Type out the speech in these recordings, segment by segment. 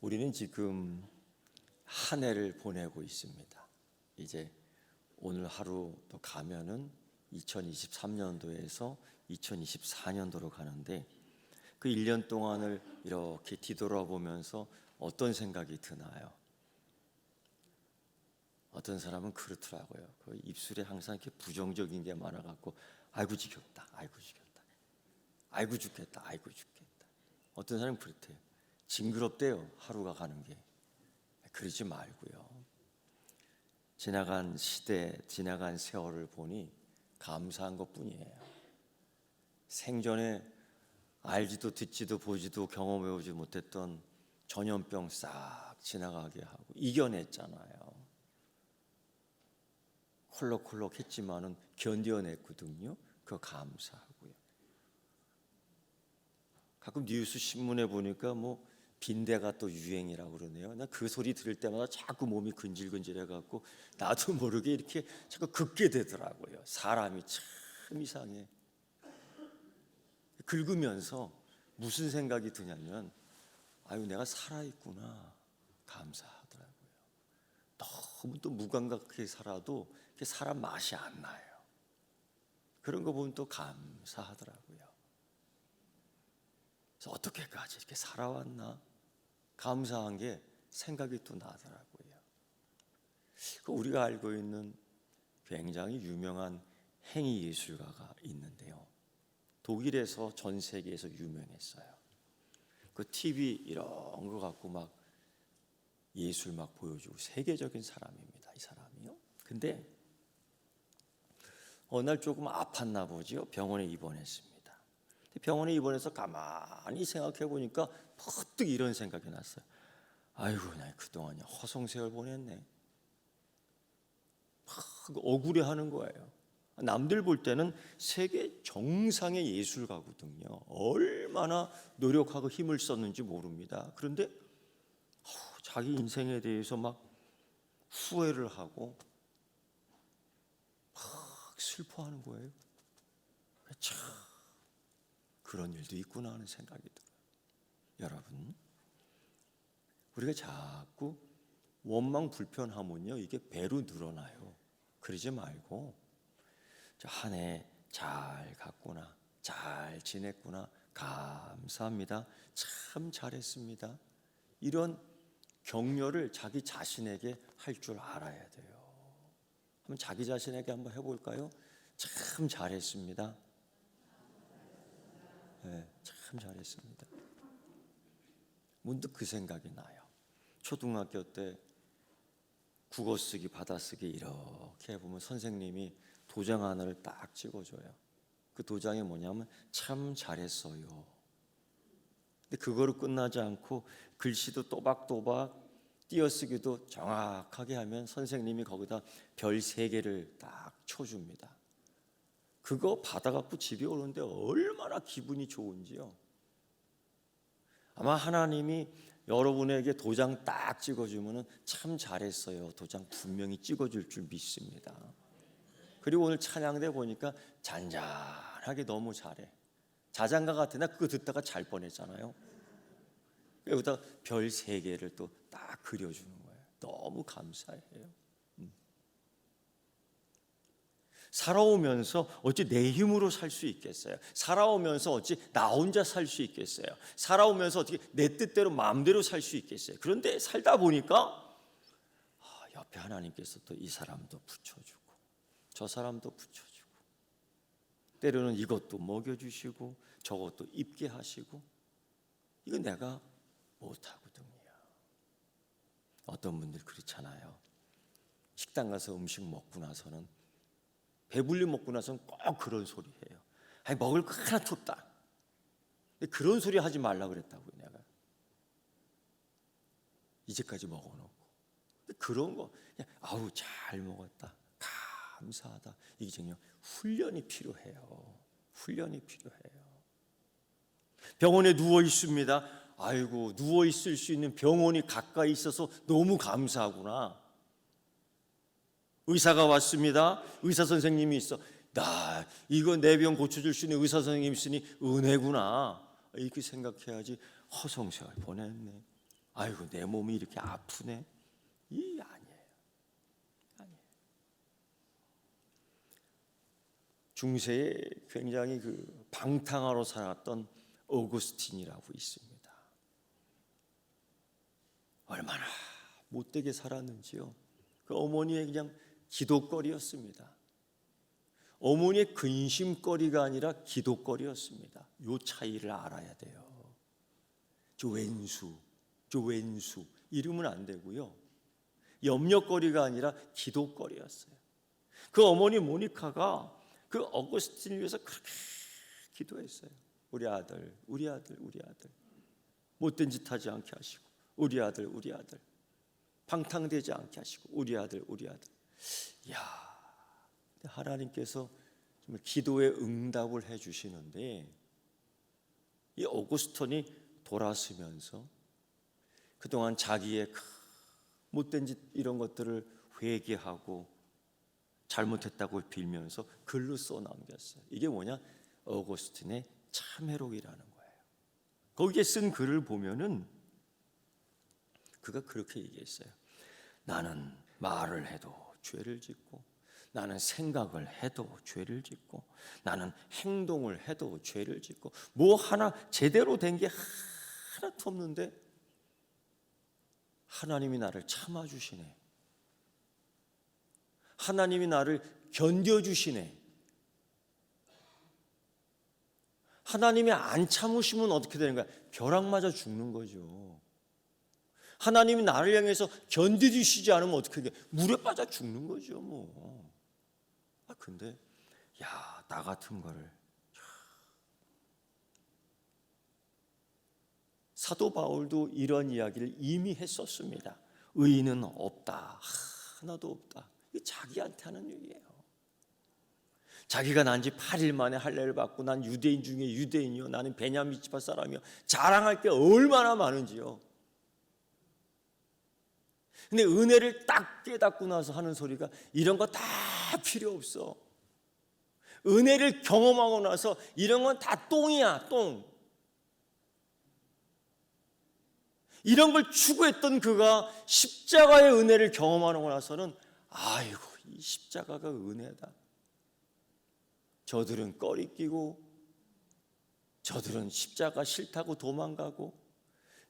우리는 지금 한 해를 보내고 있습니다. 이제 오늘 하루 또 가면은 2023년도에서 2024년도로 가는데 그 1년 동안을 이렇게 뒤돌아보면서 어떤 생각이 드나요? 어떤 사람은 그렇더라고요. 그 입술에 항상 이렇게 부정적인 게 많아갖고 아이고 지겹다, 아이고 지겹다, 아이고 죽겠다, 아이고 죽겠다. 어떤 사람은 그렇대요. 징그럽대요, 하루가 가는 게. 그러지 말고요. 지나간 시대, 지나간 세월을 보니 감사한 것 뿐이에요. 생전에 알지도 듣지도 보지도 경험해보지 못했던 전염병 싹 지나가게 하고 이겨냈잖아요. 콜록콜록 했지만은 견뎌냈거든요. 그거 감사하고요. 가끔 뉴스 신문에 보니까 뭐 빈대가 또 유행이라고 그러네요. 나 그 소리 들을 때마다 자꾸 몸이 근질근질해 갖고 나도 모르게 이렇게 자꾸 긁게 되더라고요. 사람이 참 이상해. 긁으면서 무슨 생각이 드냐면 아유 내가 살아 있구나 감사하더라고요. 너무 또 무감각하게 살아도 사람 맛이 안 나요. 그런 거 보면 또 감사하더라고요. 그래서 어떻게까지 이렇게 살아왔나 감사한 게 생각이 또 나더라고요. 그 우리가 알고 있는 굉장히 유명한 행위 예술가가 있는데요. 독일에서 전 세계에서 유명했어요. 그 TV 이런 거 갖고 막 예술 막 보여주고 세계적인 사람입니다. 이 사람이요. 근데 어느 날 조금 아팠나 보지요. 병원에 입원했습니다. 병원에 입원해서 가만히 생각해 보니까 퍼뜩 이런 생각이 났어요. 아이고, 나 그동안 허송세월 보냈네. 막 억울해 하는 거예요. 남들 볼 때는 세계 정상의 예술가거든요. 얼마나 노력하고 힘을 썼는지 모릅니다. 그런데 자기 인생에 대해서 막 후회를 하고 막 슬퍼하는 거예요. 참 그런 일도 있구나 하는 생각이 들어요. 여러분, 우리가 자꾸 원망 불편하면요 이게 배로 늘어나요. 그러지 말고 한 해 잘 갔구나, 잘 지냈구나, 감사합니다, 참 잘했습니다. 이런 격려를 자기 자신에게 할 줄 알아야 돼요. 한번 자기 자신에게 한번 해볼까요? 참 잘했습니다. 네, 참 잘했습니다. 문득 그 생각이 나요. 초등학교 때 국어 쓰기, 받아 쓰기 이렇게 해보면 선생님이 도장 하나를 딱 찍어줘요. 그 도장이 뭐냐면 참 잘했어요. 근데 그거로 끝나지 않고 글씨도 또박또박 띄어쓰기도 정확하게 하면 선생님이 거기다 별 세 개를 딱 쳐줍니다. 그거 받아갖고 집에 오는데 얼마나 기분이 좋은지요. 아마 하나님이 여러분에게 도장 딱 찍어주면 참 잘했어요. 도장 분명히 찍어줄 줄 믿습니다. 그리고 오늘 찬양대 보니까 잔잔하게 너무 잘해. 자장가 같은 나 그거 듣다가 잘 뻔했잖아요. 여기다 별 세 개를 또 딱 그려주는 거예요. 너무 감사해요. 음. 살아오면서 어찌 내 힘으로 살 수 있겠어요? 살아오면서 어찌 나 혼자 살 수 있겠어요? 살아오면서 어떻게 내 뜻대로 마음대로 살 수 있겠어요? 그런데 살다 보니까 아, 옆에 하나님께서 또 이 사람도 붙여주고 저 사람도 붙여주고 때로는 이것도 먹여주시고 저것도 입게 하시고 이거 내가 못하거든요. 어떤 분들 그렇잖아요. 식당 가서 음식 먹고 나서는 배불리 먹고 나서는 꼭 그런 소리 해요. 아니 먹을 거 없다. 근데 그런 소리 하지 말라 그랬다고요, 내가. 이제까지 먹어놓고. 그런 거 그냥 아우 잘 먹었다. 감사하다. 이게 정말 훈련이 필요해요. 훈련이 필요해요. 병원에 누워 있습니다. 아이고 누워 있을 수 있는 병원이 가까이 있어서 너무 감사하구나. 의사가 왔습니다. 의사 선생님이 있어. 나 이거 내 병 고쳐줄 수 있는 의사 선생님 있으니 은혜구나. 이렇게 생각해야지 허송세월 보냈네. 아이고 내 몸이 이렇게 아프네. 이 아니에요. 아니에요. 중세에 굉장히 그 방탕하로 살았던 오구스틴이라고 있습니다. 얼마나 못되게 살았는지요. 그 어머니의 그냥 기도거리였습니다. 어머니의 근심거리가 아니라 기도거리였습니다. 요 차이를 알아야 돼요. 저 왼수, 저 왼수 이러면 안 되고요. 염려거리가 아니라 기도거리였어요. 그 어머니 모니카가 그 어거스틴을 위해서 그렇게 기도했어요. 우리 아들, 우리 아들, 우리 아들. 못된 짓 하지 않게 하시고 우리 아들, 우리 아들. 방탕되지 않게 하시고 우리 아들, 우리 아들. 야, 하나님께서 정말 기도의 응답을 해 주시는데 이 오구스톤이 돌아서면서 그동안 자기의 그 못된 짓 이런 것들을 회개하고 잘못했다고 빌면서 글로 써 남겼어요. 이게 뭐냐? 어거스틴의 참회록이라는 거예요. 거기에 쓴 글을 보면은 그가 그렇게 얘기했어요. 나는 말을 해도 죄를 짓고 나는 생각을 해도 죄를 짓고 나는 행동을 해도 죄를 짓고 뭐 하나 제대로 된 게 하나도 없는데 하나님이 나를 참아 주시네. 하나님이 나를 견뎌 주시네. 하나님이 안 참으시면 어떻게 되는 거야? 벼락 맞아 죽는 거죠. 하나님이 나를 향해서 견뎌 주시지 않으면 어떻게 돼? 물에 빠져 죽는 거죠, 뭐. 아 근데 야, 나 같은 거를 사도 바울도 이런 이야기를 이미 했었습니다. 의인은 없다. 하나도 없다. 이게 자기한테 하는 얘기예요. 자기가 난 지 8일 만에 할례를 받고 난 유대인 중에 유대인이요. 나는 베냐민 지파 사람이요. 자랑할 게 얼마나 많은지요. 근데 은혜를 딱 깨닫고 나서 하는 소리가 이런 거 다 필요 없어. 은혜를 경험하고 나서 이런 건 다 똥이야, 똥. 이런 걸 추구했던 그가 십자가의 은혜를 경험하고 나서는 아이고 이 십자가가 은혜다. 저들은 꺼리 끼고 저들은 십자가 싫다고 도망가고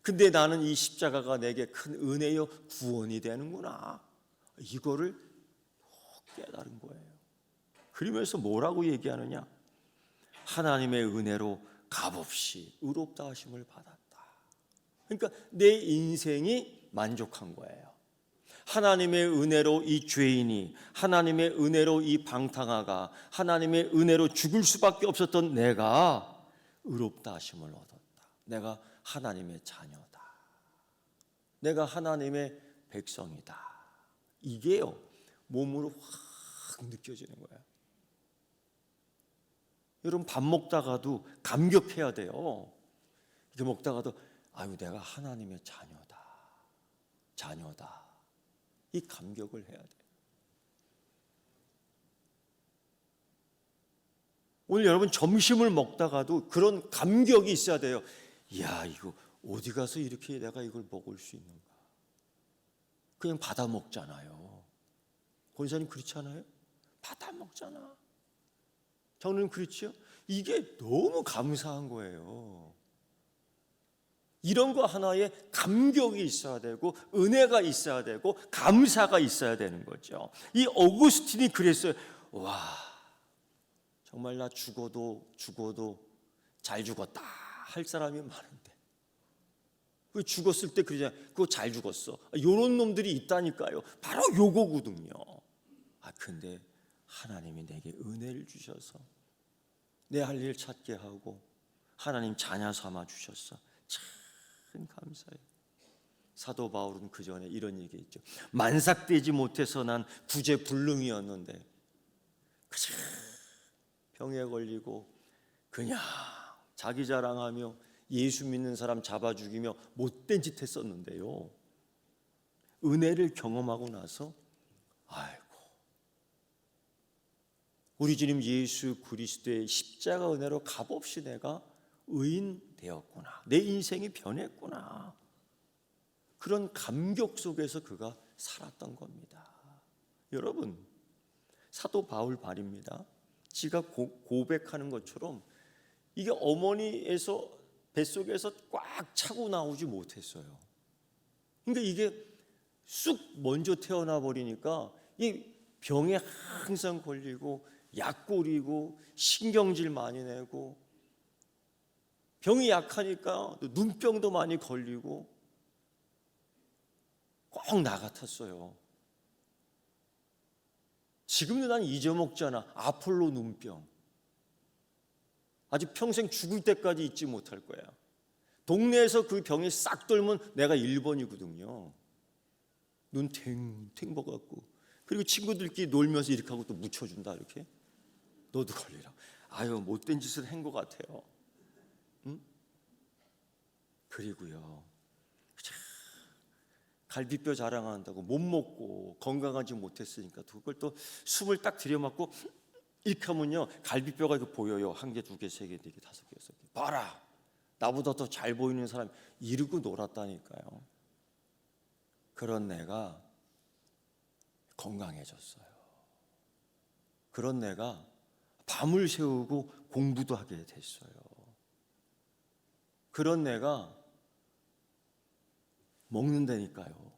근데 나는 이 십자가가 내게 큰 은혜요 구원이 되는구나. 이거를 깨달은 거예요. 그러면서 뭐라고 얘기하느냐? 하나님의 은혜로 값없이 의롭다 하심을 받았다. 그러니까 내 인생이 만족한 거예요. 하나님의 은혜로 이 죄인이 하나님의 은혜로 이 방탕아가 하나님의 은혜로 죽을 수밖에 없었던 내가 의롭다 하심을 얻었다. 내가 하나님의 자녀다. 내가 하나님의 백성이다. 이게요 몸으로 확 느껴지는 거예요. 여러분 밥 먹다가도 감격해야 돼요. 이렇게 먹다가도 아유 내가 하나님의 자녀다. 자녀다. 이 감격을 해야 돼. 오늘 여러분 점심을 먹다가도 그런 감격이 있어야 돼요. 이야 이거 어디 가서 이렇게 내가 이걸 먹을 수 있는가? 그냥 받아 먹잖아요. 권사님 그렇지 않아요? 받아 먹잖아. 저는 그렇지요. 이게 너무 감사한 거예요. 이런 거 하나에 감격이 있어야 되고 은혜가 있어야 되고 감사가 있어야 되는 거죠. 이 어구스틴이 그랬어요. 와 정말 나 죽어도 죽어도 잘 죽었다 할 사람이 많은데 그 죽었을 때 그러잖아요. 그거 잘 죽었어. 요런 놈들이 있다니까요. 바로 요거거든요. 아 근데 하나님이 내게 은혜를 주셔서 내 할 일 찾게 하고 하나님 자녀 삼아 주셨어. 참 감사해요. 사도 바울은 그 전에 이런 얘기했죠. 만삭되지 못해서 난 구제불능이었는데 그저 병에 걸리고 그냥 자기 자랑하며 예수 믿는 사람 잡아 죽이며 못된 짓 했었는데요. 은혜를 경험하고 나서 아이고 우리 주님 예수 그리스도의 십자가 은혜로 값없이 내가 의인 되었구나. 내 인생이 변했구나. 그런 감격 속에서 그가 살았던 겁니다. 여러분, 사도 바울 말입니다. 지가 고, 고백하는 것처럼 이게 어머니에서 뱃속에서 꽉 차고 나오지 못했어요. 그러니까 이게 쑥 먼저 태어나 버리니까 이 병에 항상 걸리고 약 꼬리고 신경질 많이 내고 병이 약하니까 또 눈병도 많이 걸리고 꼭 나 같았어요. 지금도 난 잊어먹잖아. 아폴로 눈병. 아직 평생 죽을 때까지 잊지 못할 거야. 동네에서 그 병이 싹 돌면 내가 1번이거든요. 눈 탱탱 먹어갖고. 그리고 친구들끼리 놀면서 이렇게 하고 또 묻혀준다, 이렇게. 너도 걸리라. 아유, 못된 짓을 한 것 같아요. 응? 그리고요. 자, 갈비뼈 자랑한다고 못 먹고 건강하지 못했으니까 그걸 또 숨을 딱 들여맞고 이렇게 하면요 갈비뼈가 이렇게 보여요. 한 개, 두 개, 세 개, 네 개, 다섯 개, 여섯 개 봐라. 나보다 더 잘 보이는 사람 이러고 놀았다니까요. 그런 내가 건강해졌어요. 그런 내가 밤을 새우고 공부도 하게 됐어요. 그런 내가 먹는다니까요.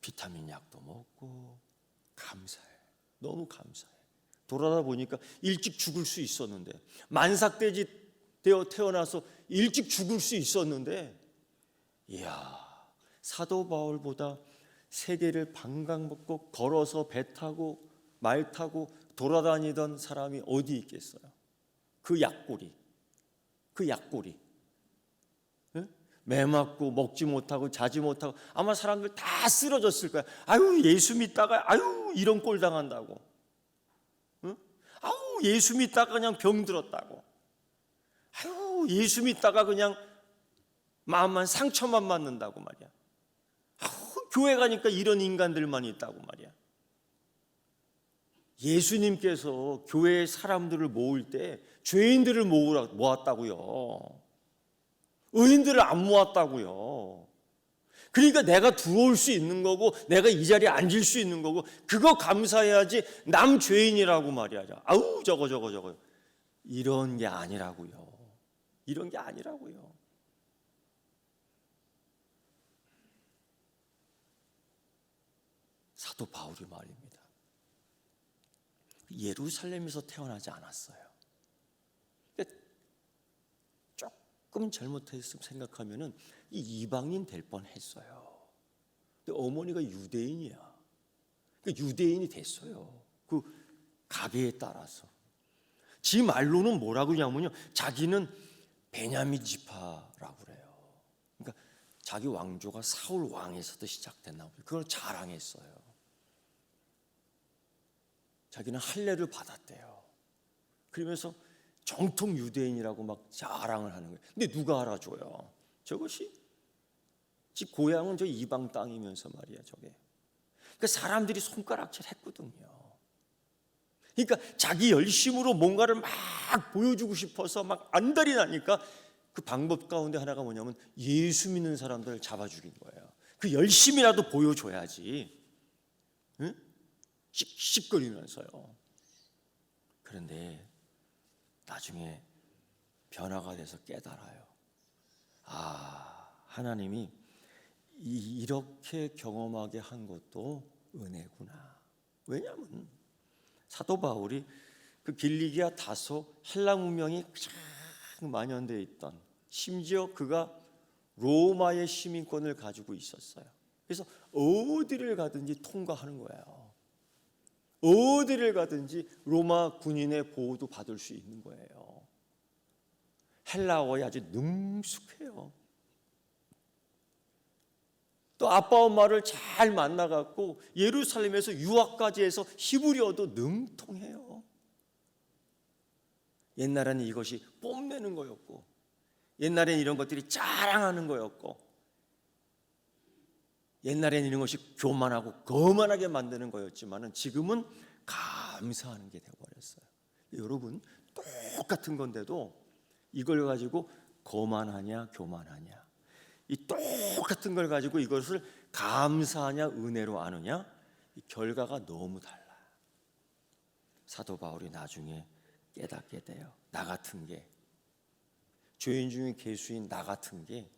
비타민 약도 먹고 감사해. 너무 감사해. 돌아다 보니까 일찍 죽을 수 있었는데 만삭돼지 되어 태어나서 일찍 죽을 수 있었는데 이야 사도 바울보다 세계를 방강 먹고 걸어서 배 타고 말 타고 돌아다니던 사람이 어디 있겠어요? 그 약골이 그 약골이 매 맞고 먹지 못하고 자지 못하고 아마 사람들 다 쓰러졌을 거야. 아유 예수 믿다가 아유 이런 꼴 당한다고. 응? 아유 예수 믿다가 그냥 병 들었다고. 아유 예수 믿다가 그냥 마음만 상처만 맞는다고 말이야. 아유 교회 가니까 이런 인간들만 있다고 말이야. 예수님께서 교회 사람들을 모을 때 죄인들을 모으라 모았다고요. 의인들을 안 모았다고요. 그러니까 내가 들어올 수 있는 거고 내가 이 자리에 앉을 수 있는 거고 그거 감사해야지 남 죄인이라고 말이야. 아우 저거 저거 저거 이런 게 아니라고요. 이런 게 아니라고요. 사도 바울이 말입니다. 예루살렘에서 태어나지 않았어요. 조금 잘못했으면 생각하면은 이 이방인 될 뻔했어요. 근데 어머니가 유대인이야. 그러니까 유대인이 됐어요. 그 가계에 따라서. 지 말로는 뭐라고 그러냐면요. 자기는 베냐민 지파라고 그래요. 그러니까 자기 왕조가 사울 왕에서도 시작됐나 보요 그걸 자랑했어요. 자기는 할례를 받았대요. 그러면서 정통 유대인이라고 막 자랑을 하는 거예요. 근데 누가 알아줘요? 저것이 지 고향은 저 이방 땅이면서 말이야, 저게. 그러니까 사람들이 손가락질 했거든요. 그러니까 자기 열심으로 뭔가를 막 보여주고 싶어서 막 안달이 나니까 그 방법 가운데 하나가 뭐냐면 예수 믿는 사람들을 잡아 죽인 거예요. 그 열심이라도 보여줘야지. 응? 씩씩거리면서요. 그런데 나중에 변화가 돼서 깨달아요. 아, 하나님이 이렇게 경험하게 한 것도 은혜구나. 왜냐하면 사도 바울이 그 길리기아 다소 헬라 문명이 가장 만연되어 있던 심지어 그가 로마의 시민권을 가지고 있었어요. 그래서 어디를 가든지 통과하는 거예요. 어디를 가든지 로마 군인의 보호도 받을 수 있는 거예요. 헬라어에 아주 능숙해요. 또 아빠 엄마를 잘 만나갖고 예루살렘에서 유학까지 해서 히브리어도 능통해요. 옛날에는 이것이 뽐내는 거였고, 옛날에는 이런 것들이 자랑하는 거였고, 옛날에는 이런 것이 교만하고 거만하게 만드는 거였지만은 지금은 감사하는 게 되어버렸어요. 여러분 똑같은 건데도 이걸 가지고 거만하냐 교만하냐 이 똑같은 걸 가지고 이것을 감사하냐 은혜로 아느냐 이 결과가 너무 달라. 사도 바울이 나중에 깨닫게 돼요. 나 같은 게 죄인 중에 개수인 나 같은 게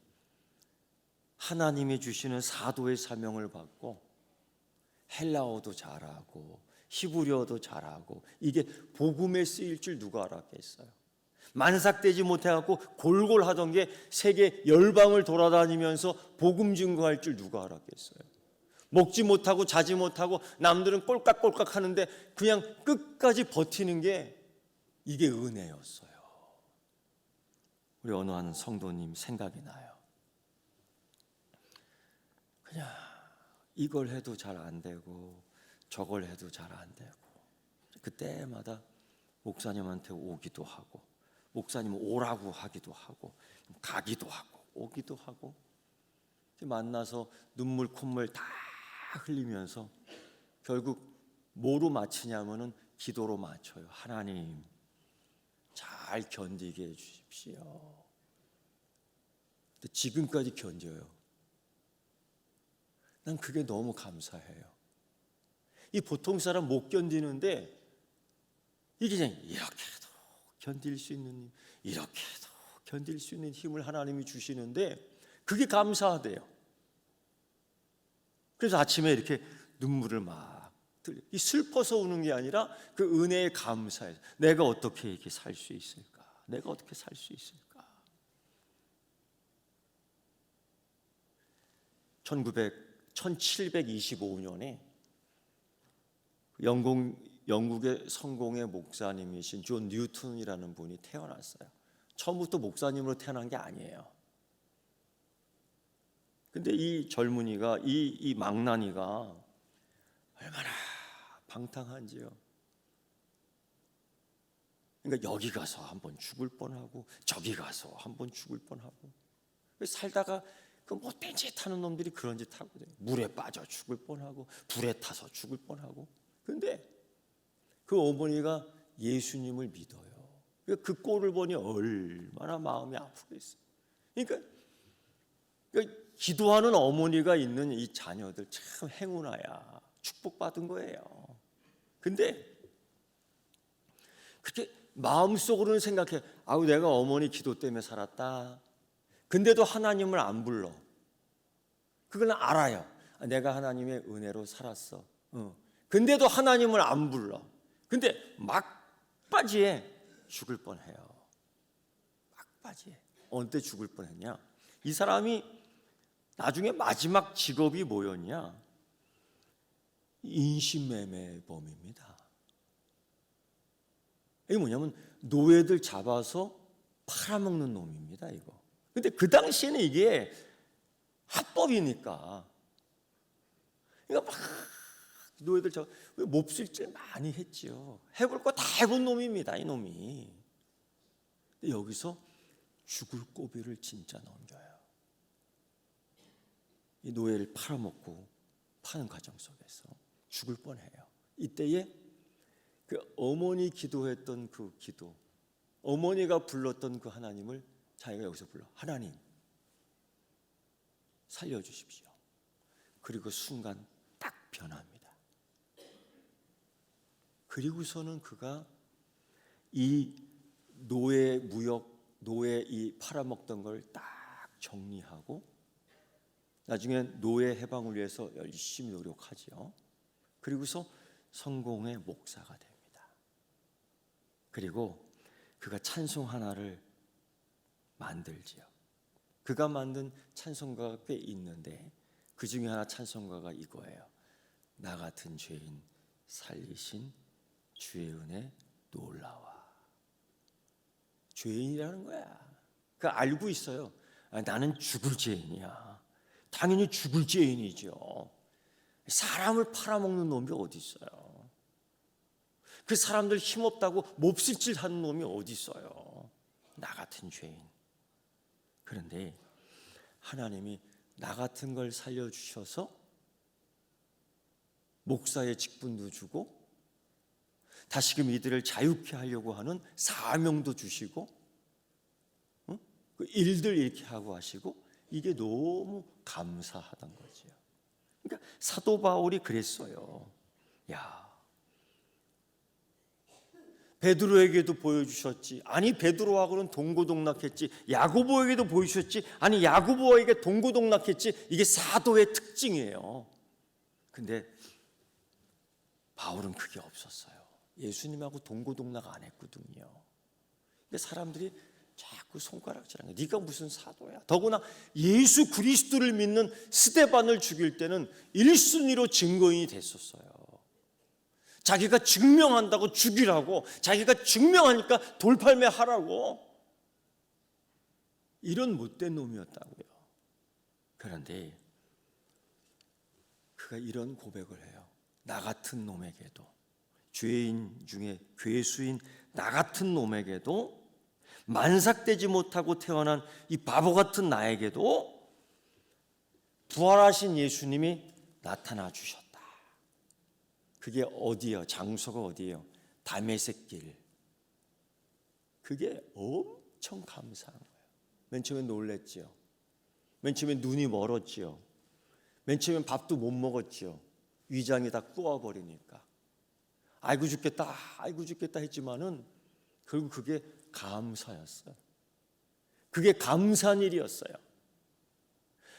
하나님이 주시는 사도의 사명을 받고 헬라어도 잘하고 히브리어도 잘하고 이게 복음에 쓰일 줄 누가 알았겠어요? 만삭되지 못해갖고 골골 하던 게 세계 열방을 돌아다니면서 복음 증거할 줄 누가 알았겠어요? 먹지 못하고 자지 못하고 남들은 꼴깍꼴깍 하는데 그냥 끝까지 버티는 게 이게 은혜였어요. 우리 어느 한 성도님 생각이 나요. 그냥 이걸 해도 잘 안 되고 저걸 해도 잘 안 되고 그때마다 목사님한테 오기도 하고 목사님 오라고 하기도 하고 가기도 하고 오기도 하고 만나서 눈물 콧물 다 흘리면서 결국 뭐로 마치냐면은 기도로 맞춰요. 하나님 잘 견디게 해 주십시오. 지금까지 견뎌요. 난 그게 너무 감사해요. 이 보통 사람 못 견디는데 이게 그냥 이렇게도 견딜 수 있는 힘, 이렇게도 견딜 수 있는 힘을 하나님이 주시는데 그게 감사하대요. 그래서 아침에 이렇게 눈물을 막 흘려. 이 슬퍼서 우는 게 아니라 그 은혜에 감사해서 내가 어떻게 이렇게 살 수 있을까? 내가 어떻게 살 수 있을까? 1900 1725년에 영국 영국의 성공의 목사님이신 존 뉴턴이라는 분이 태어났어요. 처음부터 목사님으로 태어난 게 아니에요. 근데 이 젊은이가 이, 이 망나니가 얼마나 방탕한지요. 그러니까 여기 가서 한번 죽을 뻔하고 저기 가서 한번 죽을 뻔하고 살다가 그 못된 짓 하는 놈들이 그런 짓 하거든요. 물에 빠져 죽을 뻔하고 불에 타서 죽을 뻔하고. 근데 그 어머니가 예수님을 믿어요. 그 꼴을 보니 얼마나 마음이 아프겠어요. 그러니까, 그러니까 기도하는 어머니가 있는 이 자녀들 참 행운아야 축복받은 거예요. 근데 그렇게 마음속으로는 생각해 아우 내가 어머니 기도 때문에 살았다. 근데도 하나님을 안 불러. 그걸 알아요. 아, 내가 하나님의 은혜로 살았어. 어. 근데도 하나님을 안 불러. 근데 막바지에 죽을 뻔해요. 막바지에. 때 죽을 뻔했냐? 이 사람이 나중에 마지막 직업이 뭐였냐? 인신매매범입니다. 이게 뭐냐면 노예들 잡아서 팔아먹는 놈입니다. 이거. 근데 그 당시에는 이게 합법이니까. 그러니까 막 노예들 저 몹쓸질 많이 했지요. 해볼 거 다 해본 놈입니다. 이 놈이. 근데 여기서 죽을 고비를 진짜 넘겨요. 이 노예를 팔아먹고 파는 과정 속에서 죽을 뻔해요. 이때에 그 어머니 기도했던 그 기도, 어머니가 불렀던 그 하나님을 자기가 여기서 불러 하나님 살려주십시오. 그리고 순간 딱 변합니다. 그리고서는 그가 이 노예 무역 노예 이 팔아먹던 걸 딱 정리하고 나중에 노예 해방을 위해서 열심히 노력하지요. 그리고서 성공의 목사가 됩니다. 그리고 그가 찬송 하나를 만들지요. 그가 만든 찬송가가 꽤 있는데 그 중에 하나 찬송가가 이거예요. 나 같은 죄인 살리신 주의 은혜 놀라와. 죄인이라는 거야. 그 알고 있어요. 아, 나는 죽을 죄인이야. 당연히 죽을 죄인이죠. 사람을 팔아먹는 놈이 어디 있어요? 그 사람들 힘없다고 몹쓸짓 하는 놈이 어디 있어요? 나 같은 죄인. 그런데 하나님이 나 같은 걸 살려주셔서 목사의 직분도 주고 다시금 이들을 자유케 하려고 하는 사명도 주시고 응? 그 일들 이렇게 하고 하시고 이게 너무 감사하단 거지요. 그러니까 사도 바울이 그랬어요. 야, 베드로에게도 보여주셨지. 아니 베드로하고는 동고동락했지. 야고보에게도 보여주셨지. 아니 야고보에게 동고동락했지. 이게 사도의 특징이에요. 근데 바울은 그게 없었어요. 예수님하고 동고동락 안 했거든요. 근데 사람들이 자꾸 손가락질하는 거야. 네가 무슨 사도야? 더구나 예수 그리스도를 믿는 스데반을 죽일 때는 1순위로 증거인이 됐었어요. 자기가 증명한다고 죽이라고 자기가 증명하니까 돌팔매 하라고 이런 못된 놈이었다고요. 그런데 그가 이런 고백을 해요. 나 같은 놈에게도 죄인 중에 괴수인 나 같은 놈에게도 만삭되지 못하고 태어난 이 바보 같은 나에게도 부활하신 예수님이 나타나 주셨다. 그게 어디요? 장소가 어디예요? 담에색 길. 그게 엄청 감사한 거예요. 맨 처음에 놀랬지요. 맨 처음에 눈이 멀었지요. 맨 처음에 밥도 못 먹었지요. 위장이 다 구워버리니까. 아이고 죽겠다, 아이고 죽겠다 했지만은 결국 그게 감사였어요. 그게 감사한 일이었어요.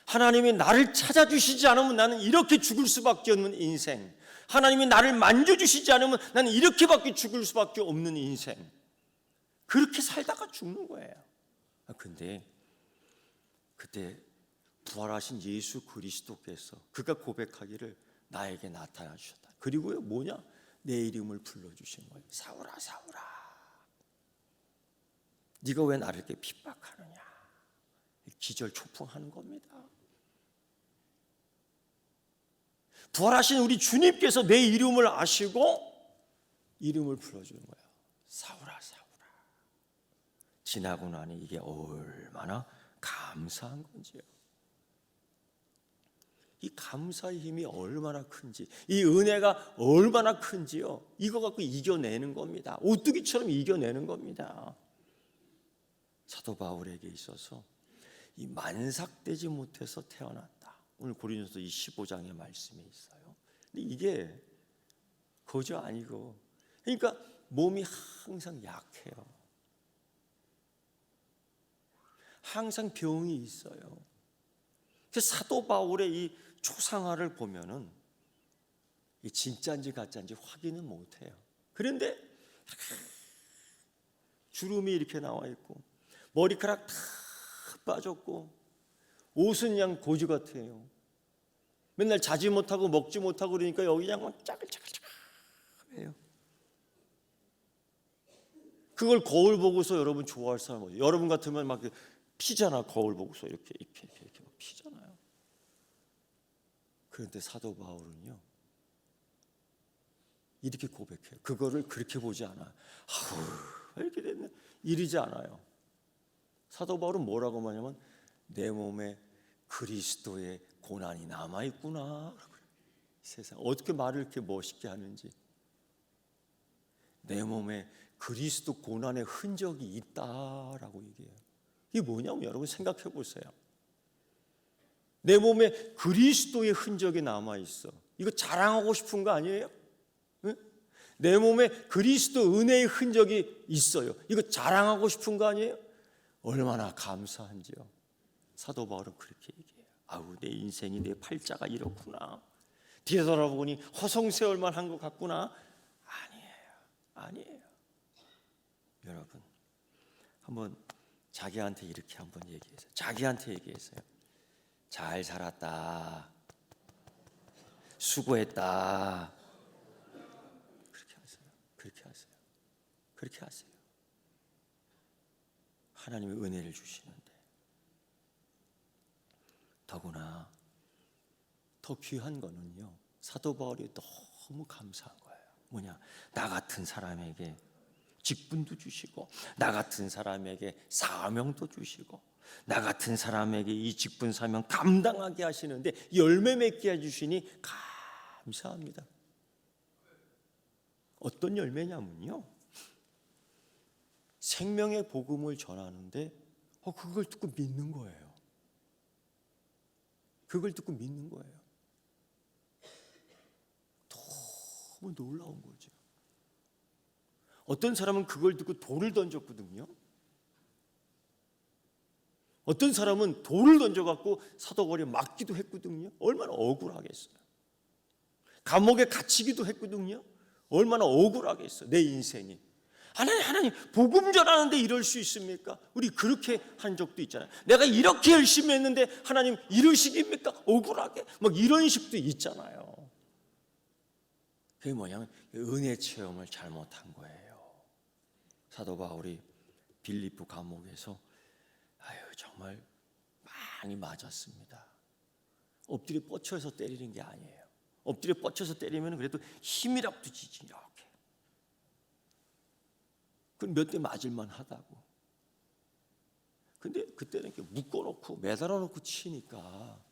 하나님이 나를 찾아주시지 않으면 나는 이렇게 죽을 수밖에 없는 인생. 하나님이 나를 만져주시지 않으면 나는 이렇게밖에 죽을 수밖에 없는 인생. 그렇게 살다가 죽는 거예요. 아, 근데 그때 부활하신 예수 그리스도께서 그가 고백하기를 나에게 나타나 주셨다. 그리고요 뭐냐? 내 이름을 불러 주신 거예요. 사울아 사울아. 네가 왜 나를 이렇게 핍박하느냐? 기절 초풍하는 겁니다. 부활하신 우리 주님께서 내 이름을 아시고 이름을 불러주는 거야. 사울아, 사울아. 지나고 나니 이게 얼마나 감사한 건지요. 이 감사의 힘이 얼마나 큰지, 이 은혜가 얼마나 큰지요. 이거 갖고 이겨내는 겁니다. 오뚜기처럼 이겨내는 겁니다. 사도 바울에게 있어서 이 만삭되지 못해서 태어났다. 오늘 고린도서 이 15장의 말씀에 있어요. 근데 이게 거저 아니고 그러니까 몸이 항상 약해요. 항상 병이 있어요. 그 사도 바울의 이 초상화를 보면은 이 진짜인지 가짜인지 확인은 못 해요. 그런데 주름이 이렇게 나와 있고 머리카락 다 빠졌고 옷은 그냥 고지 같아요. 맨날 자지 못하고 먹지 못하고 그러니까 여기 그냥 짜글짜글짜글해요. 그걸 거울 보고서 여러분 좋아할 사람 어디? 여러분 같으면 막 피잖아 거울 보고서 이렇게 이렇게 이렇게, 이렇게 막 피잖아요. 그런데 사도 바울은요 이렇게 고백해요. 그거를 그렇게 보지 않아. 아우 이렇게 됐네. 이러지 않아요. 사도 바울은 뭐라고 말하냐면 내 몸에 그리스도의 고난이 남아 있구나. 세상 어떻게 말을 이렇게 멋있게 하는지. 내 몸에 그리스도 고난의 흔적이 있다라고 얘기해요. 이게 뭐냐면 여러분 생각해 보세요. 내 몸에 그리스도의 흔적이 남아 있어. 이거 자랑하고 싶은 거 아니에요? 응? 내 몸에 그리스도 은혜의 흔적이 있어요. 이거 자랑하고 싶은 거 아니에요? 얼마나 감사한지요. 사도 바울은 그렇게 얘기해요. 아우 내 인생이 내 팔자가 이렇구나. 뒤돌아보니 허송세월만 한 것 같구나. 아니에요. 아니에요. 여러분 한번 자기한테 이렇게 한번 얘기해서 자기한테 얘기했어요. 잘 살았다. 수고했다. 그렇게 하세요. 그렇게 하세요. 그렇게 하세요. 하나님의 은혜를 주시는데 더구나. 더 귀한 거는요 사도 바울이 너무 감사한 거예요. 뭐냐 나 같은 사람에게 직분도 주시고 나 같은 사람에게 사명도 주시고 나 같은 사람에게 이 직분 사명 감당하게 하시는데 열매 맺게 해 주시니 감사합니다. 어떤 열매냐면요 생명의 복음을 전하는데 어, 그걸 듣고 믿는 거예요. 그걸 듣고 믿는 거예요. 너무 놀라운 거죠. 어떤 사람은 그걸 듣고 돌을 던졌거든요. 어떤 사람은 돌을 던져갖고 사도벌에 맞기도 했거든요. 얼마나 억울하겠어요. 감옥에 갇히기도 했거든요. 얼마나 억울하겠어요. 내 인생이. 하나님, 하나님, 복음 전하는데 이럴 수 있습니까? 우리 그렇게 한 적도 있잖아요. 내가 이렇게 열심히 했는데 하나님 이러시깁니까? 억울하게. 막 이런 식도 있잖아요. 그게 뭐냐면 은혜 체험을 잘못한 거예요. 사도 바울이 빌립보 감옥에서 아유 정말 많이 맞았습니다. 엎드려 뻗쳐서 때리는 게 아니에요. 엎드려 뻗쳐서 때리면 그래도 힘이라도 지지 이렇게. 그건 몇 대 맞을만 하다고. 근데 그때는 이렇게 묶어놓고 매달아놓고 치니까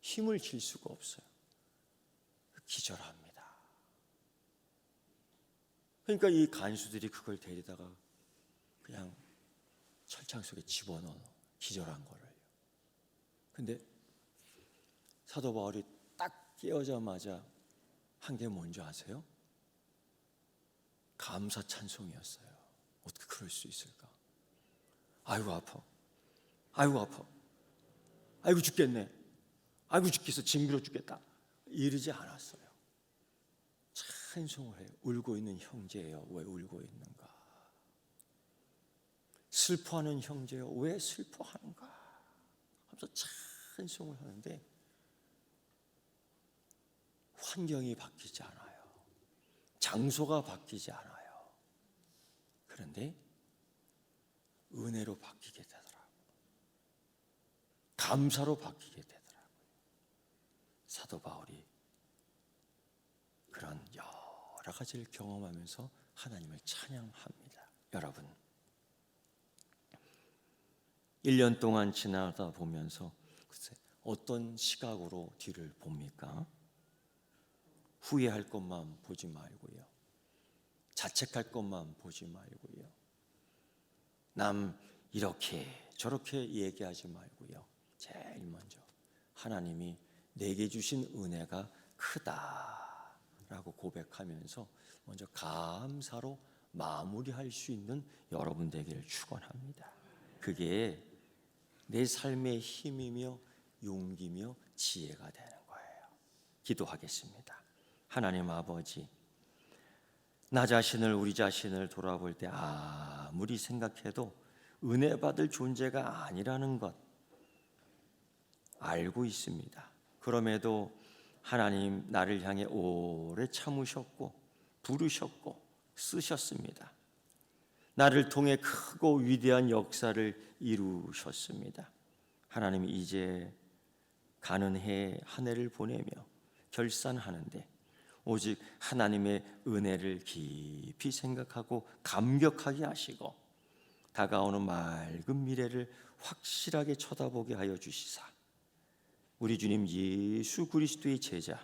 힘을 질 수가 없어요. 기절합니다. 그러니까 이 간수들이 그걸 데리다가 그냥 철창 속에 집어넣어 기절한 거를요. 근데 사도 바울이 딱 깨어자마자 한 게 뭔지 아세요? 감사 찬송이었어요. 어떻게 그럴 수 있을까? 아이고 아파. 아이고 아파. 아이고 죽겠네. 아이고 죽겠어. 징그러 죽겠다. 이러지 않았어요. 찬송을 해요. 울고 있는 형제예요. 왜 울고 있는가? 슬퍼하는 형제요. 왜 슬퍼하는가? 하면서 찬송을 하는데 환경이 바뀌지 않아요. 장소가 바뀌지 않아요. 그런데 은혜로 바뀌게 되더라고요. 감사로 바뀌게 되더라고요. 사도 바울이 그런 여러 가지를 경험하면서 하나님을 찬양합니다. 여러분, 1년 동안 지나다 보면서 글쎄 어떤 시각으로 뒤를 봅니까? 후회할 것만 보지 말고요. 자책할 것만 보지 말고요. 남 이렇게 저렇게 얘기하지 말고요. 제일 먼저 하나님이 내게 주신 은혜가 크다라고 고백하면서 먼저 감사로 마무리할 수 있는 여러분 되기를 축원합니다. 그게 내 삶의 힘이며 용기며 지혜가 되는 거예요. 기도하겠습니다. 하나님 아버지, 나 자신을 우리 자신을 돌아볼 때 아무리 생각해도 은혜 받을 존재가 아니라는 것 알고 있습니다. 그럼에도 하나님 나를 향해 오래 참으셨고 부르셨고 쓰셨습니다. 나를 통해 크고 위대한 역사를 이루셨습니다. 하나님 이제 가는 해 한 해를 보내며 결산하는데 오직 하나님의 은혜를 깊이 생각하고 감격하게 하시고 다가오는 맑은 미래를 확실하게 쳐다보게 하여 주시사 우리 주님 예수 그리스도의 제자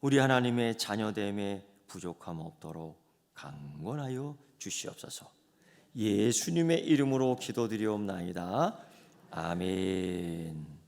우리 하나님의 자녀됨에 부족함 없도록 강권하여 주시옵소서. 예수님의 이름으로 기도드리옵나이다. 아멘.